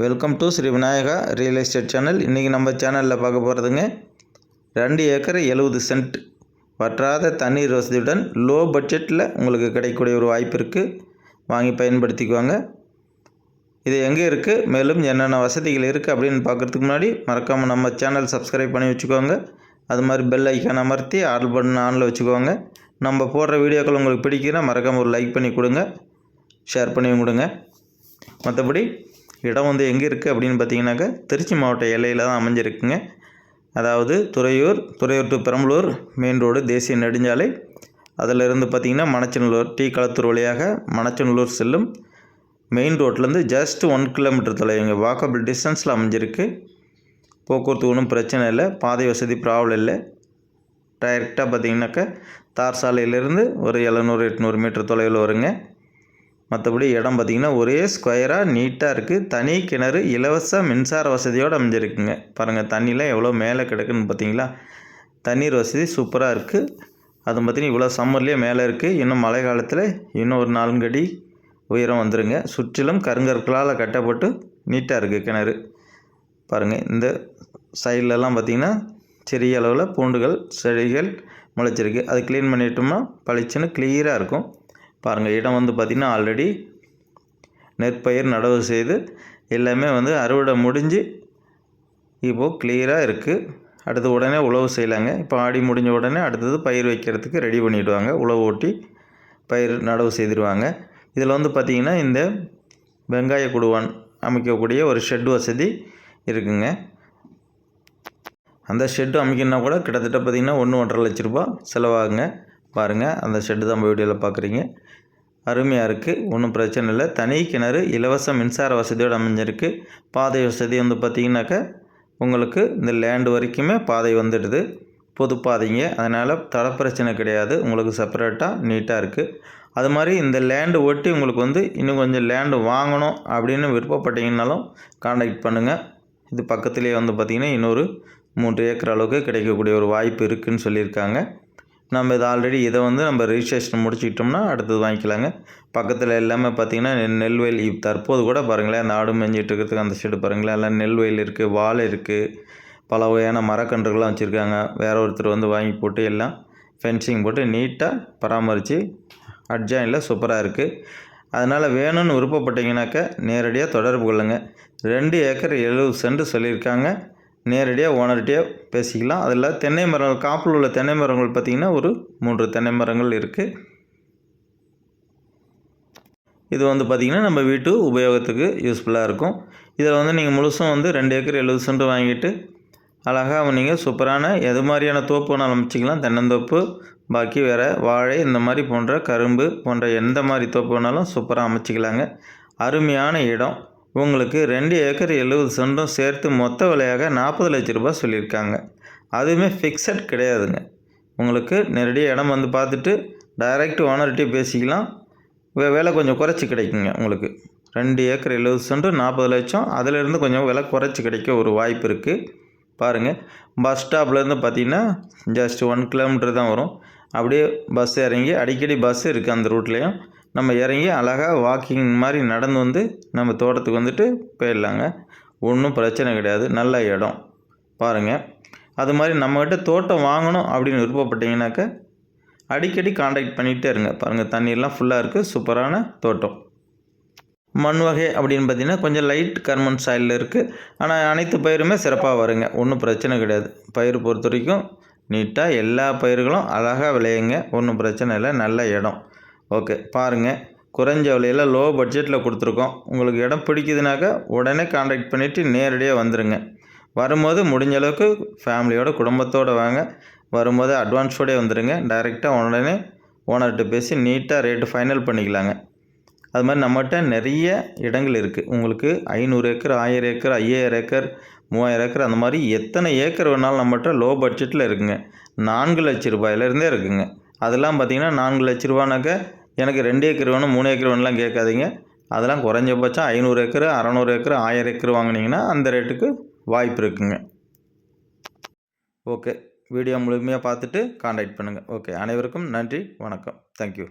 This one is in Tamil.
Welcome to Sri Vinayaka real estate channel இன்றைக்கி நம்ம சேனலில் பார்க்க போகிறதுங்க ரெண்டு ஏக்கர் எழுபது சென்ட் வற்றாத தண்ணீர் வசதியுடன் லோ பட்ஜெட்டில் உங்களுக்கு கிடைக்கக்கூடிய ஒரு வாய்ப்பு இருக்குது வாங்கி பயன்படுத்திக்குவாங்க. இது எங்கே இருக்குது மேலும் என்னென்ன வசதிகள் இருக்குது அப்படின்னு பார்க்குறதுக்கு முன்னாடி மறக்காமல் நம்ம சேனல் சப்ஸ்கிரைப் பண்ணி வச்சுக்கோங்க. அது மாதிரி பெல் ஐக்கான் அமர்த்தி ஆல் பட்டன் ஆனில் வச்சுக்கோங்க. நம்ம போடுற வீடியோக்கள் உங்களுக்கு பிடிக்குதுன்னா மறக்காமல் ஒரு லைக் பண்ணி கொடுங்க. ஷேர் பண்ணி கொடுங்க. மற்றபடி இடம் வந்து எங்கே இருக்குது அப்படின்னு பார்த்தீங்கன்னாக்கா திருச்சி மாவட்ட எல்லையில் தான் அமைஞ்சிருக்குங்க. அதாவது Thuraiyur Thuraiyur to Perambalur main road தேசிய நெடுஞ்சாலை. அதிலிருந்து பார்த்திங்கன்னா மணச்சநல்லூர் டீ களத்தூர் வழியாக மணச்சநல்லூர் செல்லும். மெயின் ரோட்லேருந்து ஜஸ்ட் ஒன் கிலோமீட்டர் தொலைவுங்க. வாக்கபிள் டிஸ்டன்ஸில் அமைஞ்சிருக்கு. போக்குவரத்து ஒன்றும் பிரச்சனை இல்லை. பாதை வசதி ப்ராப்ளம் இல்லை. டைரெக்டாக பார்த்தீங்கன்னாக்கா தார் சாலையிலேருந்து ஒரு எழுநூறு எட்நூறு மீட்டர் தொலைவில் வருங்க. மற்றபடி இடம் பார்த்திங்கன்னா ஒரே ஸ்கொயராக நீட்டாக இருக்குது தனி கிணறு இலவச மின்சார வசதியோடு அமைஞ்சிருக்குங்க. பாருங்கள் தண்ணிலாம் எவ்வளோ மேலே கிடக்குன்னு பார்த்தீங்களா தண்ணீர் வசதி சூப்பராக இருக்குது அது பார்த்திங்கன்னா இவ்வளோ சம்மர்லேயே மேலே இருக்குது இன்னும் மழை காலத்தில் இன்னும் ஒரு நான்கு அடி உயரம் வந்துருங்க. சுற்றிலும் கருங்கற்களால் கட்டப்பட்டு நீட்டாக இருக்குது கிணறு. பாருங்கள் இந்த சைட்லலாம் பார்த்திங்கன்னா சிறிய அளவில் பூண்டுகள் செடிகள் முளைச்சிருக்கு. அது க்ளீன் பண்ணிட்டோம்னா பளிச்சுன்னு கிளியராக இருக்கும். பாருங்கள் இடம் வந்து பார்த்திங்கன்னா ஆல்ரெடி நெற்பயிர் நடவு செய்து எல்லாமே வந்து அறுவடை முடிஞ்சு இப்போது கிளியராக இருக்குது அடுத்து உடனே உழவு செய்யலாங்க. இப்போ ஆடி முடிஞ்ச உடனே அடுத்தது பயிர் வைக்கிறதுக்கு ரெடி பண்ணிவிடுவாங்க உழவு ஓட்டி பயிர் நடவு செய்திருவாங்க. இதில் வந்து பார்த்திங்கன்னா இந்த வெங்காய குடுவான் அமைக்கக்கூடிய ஒரு ஷெட் வசதி இருக்குங்க. அந்த ஷெட்டு அமைக்கணும்னா கூட கிட்டத்தட்ட பார்த்திங்கன்னா ஒன்று ஒன்றரை லட்ச ரூபா செலவாகுங்க. பாருங்கள் அந்த ஷெட்டு தான் வீடியோவில் பார்க்குறீங்க அருமையாக இருக்குது ஒன்றும் பிரச்சனை இல்லை. தனி கிணறு இலவச மின்சார வசதியோடு அமைஞ்சிருக்கு. பாதை வசதி வந்து பார்த்திங்கனாக்கா உங்களுக்கு இந்த லேண்டு வரைக்குமே பாதை வந்துடுது. பொது பாதைங்க. அதனால் தட பிரச்சனை கிடையாது. உங்களுக்கு செப்பரேட்டாக நீட்டாக இருக்குது அது மாதிரி இந்த லேண்டு ஒட்டி உங்களுக்கு வந்து இன்னும் கொஞ்சம் லேண்டு வாங்கணும் அப்படின்னு விருப்பப்பட்டீங்கன்னாலும் காண்டாக்ட் பண்ணுங்கள் இது பக்கத்துலேயே வந்து பார்த்திங்கன்னா இன்னொரு மூன்று ஏக்கர் அளவுக்கு கிடைக்கக்கூடிய ஒரு வாய்ப்பு இருக்குதுன்னு சொல்லியிருக்காங்க. நம்ம இதை ஆல்ரெடி இதை வந்து நம்ம ரிஜிஸ்ட்ரேஷன் முடிச்சுக்கிட்டோம்னா அடுத்தது வாங்கிக்கலாங்க. பக்கத்தில் எல்லாமே பார்த்திங்கன்னா நெல்வயல் தற்போது கூட பாருங்களேன் அந்த ஆடு மேஞ்சிட்டு இருக்கிறதுக்கு அந்த சைடு பாருங்களேன் எல்லாம் நெல்வயல் இருக்குது வாழை இருக்குது பல வகையான மரக்கன்றுகள்லாம் வச்சுருக்காங்க. வேற ஒருத்தர் வந்து வாங்கி போட்டு எல்லாம் ஃபென்சிங் போட்டு நீட்டாக பராமரித்து அட்ஜாயினில் சூப்பராக இருக்குது அதனால் வேணும்னு விருப்பப்பட்டீங்கன்னாக்கா நேரடியாக தொடர்பு கொள்ளுங்கள் ரெண்டு ஏக்கர் எழுபது சென்ட் சொல்லியிருக்காங்க. நேரடியாக ஓனர்கிட்டயே பேசிக்கலாம். அதில் தென்னை மரங்கள் காப்பில் உள்ள தென்னை மரங்கள் பார்த்திங்கன்னா ஒரு மூன்று தென்னை மரங்கள் இருக்குது இது வந்து பார்த்திங்கன்னா நம்ம வீட்டு உபயோகத்துக்கு யூஸ்ஃபுல்லாக இருக்கும். இதில் வந்து நீங்கள் முழுசும் வந்து ரெண்டு ஏக்கர் எழுபது சென்ட் வாங்கிட்டு அழகாக நீங்கள் சூப்பரான எது மாதிரியான தோப்பு வேணாலும் அமைச்சிக்கலாம். தென்னந்தோப்பு பாக்கி வேறு வாழை இந்த மாதிரி போன்ற கரும்பு போன்ற எந்த மாதிரி தோப்பு வேணாலும் சூப்பராக அமைச்சிக்கலாங்க. அருமையான இடம். உங்களுக்கு ரெண்டு ஏக்கர் எழுபது சென்டும் சேர்த்து மொத்த விலையாக நாற்பது லட்ச ரூபாய் சொல்லியிருக்காங்க. அதுவுமே ஃபிக்ஸட் கிடையாதுங்க. உங்களுக்கு நேரடியாக இடம் வந்து பார்த்துட்டு டைரக்ட் ஓனர்கிட்டே பேசிக்கலாம். விலை கொஞ்சம் குறைச்சி கிடைக்குங்க உங்களுக்கு. ரெண்டு ஏக்கர் எழுபது சென்ட் நாற்பது லட்சம். அதிலேருந்து கொஞ்சம் விலை குறைச்சி கிடைக்க ஒரு வாய்ப்பு இருக்குது பாருங்கள் பஸ் ஸ்டாப்லேருந்து பார்த்தீங்கன்னா ஜஸ்ட் ஒன் கிலோமீட்டர் தான் வரும். அப்படியே பஸ் இறங்கி அடிக்கடி பஸ் இருக்குது அந்த ரூட்லேயும் நம்ம இறங்கி அழகாக வாக்கிங் மாதிரி நடந்து வந்து நம்ம தோட்டத்துக்கு வந்துட்டு போயிடலாங்க. ஒன்றும் பிரச்சனை கிடையாது. நல்ல இடம். பாருங்கள் அது மாதிரி நம்மக்கிட்ட தோட்டம் வாங்கணும் அப்படின்னு விருப்பப்பட்டீங்கன்னாக்க அடிக்கடி காண்டாக்ட் பண்ணிகிட்டே இருங்க. பாருங்கள் தண்ணியெல்லாம் ஃபுல்லாக இருக்குது சூப்பரான தோட்டம். மண் வகை அப்படின்னு பார்த்தீங்கன்னா கொஞ்சம் லைட் கர்மன் சாயிலில் இருக்குது ஆனால் அனைத்து பயிருமே சிறப்பாக வருங்க. ஒன்றும் பிரச்சனை கிடையாது. பயிர் பொறுத்த வரைக்கும் நீட்டாக எல்லா பயிர்களும் அழகாக விளையுங்க. ஒன்றும் பிரச்சனை இல்லை. நல்ல இடம். ஓகே பாருங்கள் குறைஞ்ச விலையில் லோ பட்ஜெட்டில் கொடுத்துருக்கோம். உங்களுக்கு இடம் பிடிக்குதுனாக்கா உடனே காண்டாக்ட் பண்ணிவிட்டு நேரடியாக வந்துடுங்க வரும்போது முடிஞ்ச அளவுக்கு ஃபேமிலியோட குடும்பத்தோடு வாங்க. வரும்போது அட்வான்ஸோடே வந்துடுங்க டைரெக்டாக உடனே ஓனர்கிட்ட பேசி நீட்டாக ரேட்டு ஃபைனல் பண்ணிக்கலாங்க. அது மாதிரி நம்மகிட்ட நிறைய இடங்கள் இருக்குது உங்களுக்கு ஐநூறு ஏக்கர் ஆயிரம் ஏக்கர் ஐயாயிரம் ஏக்கர் மூவாயிரம் ஏக்கர் அந்த மாதிரி எத்தனை ஏக்கர் வேணாலும் நம்மகிட்ட லோ பட்ஜெட்டில் இருக்குங்க. நான்கு லட்ச ரூபாயிலேருந்தே இருக்குங்க. அதெல்லாம் பார்த்திங்கன்னா நான்கு லட்ச ரூபானாக்க எனக்கு ரெண்டு ஏக்கர் வேணும் மூணு ஏக்கர் வேணும்லாம் கேட்காதீங்க. அதெல்லாம் குறைஞ்சபட்சம் ஐநூறு ஏக்கர் அறநூறு ஏக்கர் ஆயிரம் ஏக்கர் வாங்கினீங்கன்னா அந்த ரேட்டுக்கு வாய்ப்பு இருக்குங்க. ஓகே வீடியோ முழுமையாக பார்த்துட்டு காண்டாக்ட் பண்ணுங்கள் ஓகே அனைவருக்கும் நன்றி வணக்கம். தேங்க்யூ